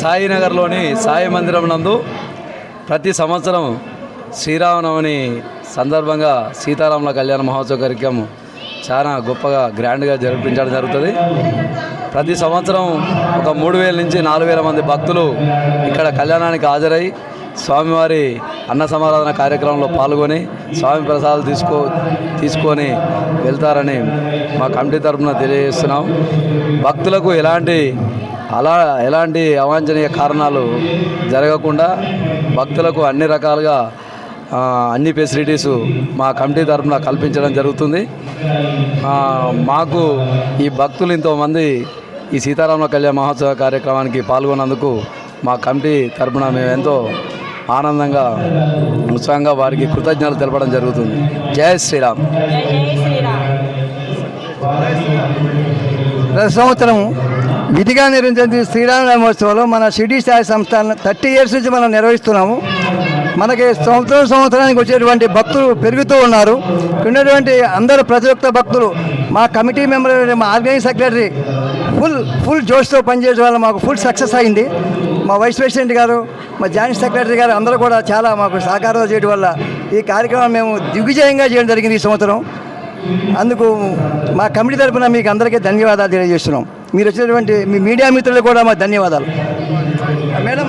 సాయినగర్లోని సాయి మందిరం నందు ప్రతి సంవత్సరం శ్రీరామనవమి సందర్భంగా సీతారాముల కళ్యాణ మహోత్సవ కార్యక్రమం చాలా గొప్పగా గ్రాండ్గా జరిపించడం జరుగుతుంది. ప్రతి సంవత్సరం ఒక మూడు వేల నుంచి నాలుగు వేల మంది భక్తులు ఇక్కడ కళ్యాణానికి హాజరై స్వామివారి అన్న సమారాధన కార్యక్రమంలో పాల్గొని స్వామి ప్రసాదాలు తీసుకో తీసుకొని వెళ్తారని మా కమిటీ తరఫున తెలియజేస్తున్నాం. భక్తులకు ఎలాంటి అలా ఎలాంటి అవాంఛనీయ కారణాలు జరగకుండా భక్తులకు అన్ని రకాలుగా అన్ని ఫెసిలిటీసు మా కమిటీ తరఫున కల్పించడం జరుగుతుంది. ఆ, మాకు ఈ భక్తులు ఎంతోమంది ఈ సీతారామ కళ్యాణ మహోత్సవ కార్యక్రమానికి పాల్గొన్నందుకు మా కమిటీ తరఫున మేము ఎంతో ఆనందంగా ఉత్సాహంగా వారికి కృతజ్ఞతలు తెలపడం జరుగుతుంది. జై శ్రీరామ్. ప్రతి సంవత్సరం విధిగా నిర్వహించే శ్రీరామనవమోత్సవంలో మన షిరిడి స్థాయి సంస్థ థర్టీ ఇయర్స్ నుంచి మనం నిర్వహిస్తున్నాము. మనకి సంవత్సరం సంవత్సరానికి వచ్చేటువంటి భక్తులు పెరుగుతూ ఉన్నారు. ఉన్నటువంటి అందరు ప్రతి ఒక్క భక్తులు మా కమిటీ మెంబర్ మా ఆర్గనైజింగ్ సెక్రటరీ ఫుల్ ఫుల్ జోష్తో పనిచేయడం వల్ల మాకు ఫుల్ సక్సెస్ అయింది. మా వైస్ ప్రెసిడెంట్ గారు మా జాయింట్ సెక్రటరీ గారు అందరూ కూడా చాలా మాకు సహకారం చేయడం వల్ల ఈ కార్యక్రమం మేము దిగ్విజయంగా చేయడం జరిగింది ఈ సంవత్సరం. అందుకు మా కమిటీ తరపున మీకు అందరికీ ధన్యవాదాలు తెలియజేస్తున్నాం. మీరు వచ్చినటువంటి మీ మీడియా మిత్రులకు కూడా మా ధన్యవాదాలు. మేడం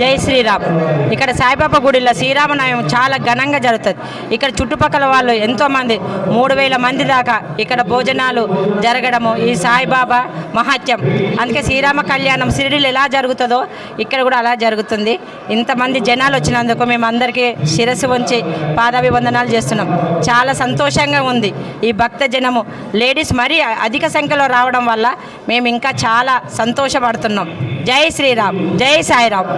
జై శ్రీరామ్. ఇక్కడ సాయిబాబా గుడిలో శ్రీరామనవమి చాలా ఘనంగా జరుగుతుంది. ఇక్కడ చుట్టుపక్కల వాళ్ళు ఎంతోమంది మూడు వేల మంది దాకా ఇక్కడ భోజనాలు జరగడము ఈ సాయిబాబా మహత్యం. అందుకే శ్రీరామ కళ్యాణం షిరిడీలో ఎలా జరుగుతుందో ఇక్కడ కూడా అలా జరుగుతుంది. ఇంతమంది జనాలు వచ్చినందుకు మేము అందరికీ శిరస్సు ఉంచి పాదాభివందనాలు చేస్తున్నాం. చాలా సంతోషంగా ఉంది ఈ భక్త జనము. లేడీస్ మరీ అధిక సంఖ్యలో రావడం వల్ల మేము ఇంకా చాలా సంతోషపడుతున్నాం. జై శ్రీరామ్ జై సాయిరామ్.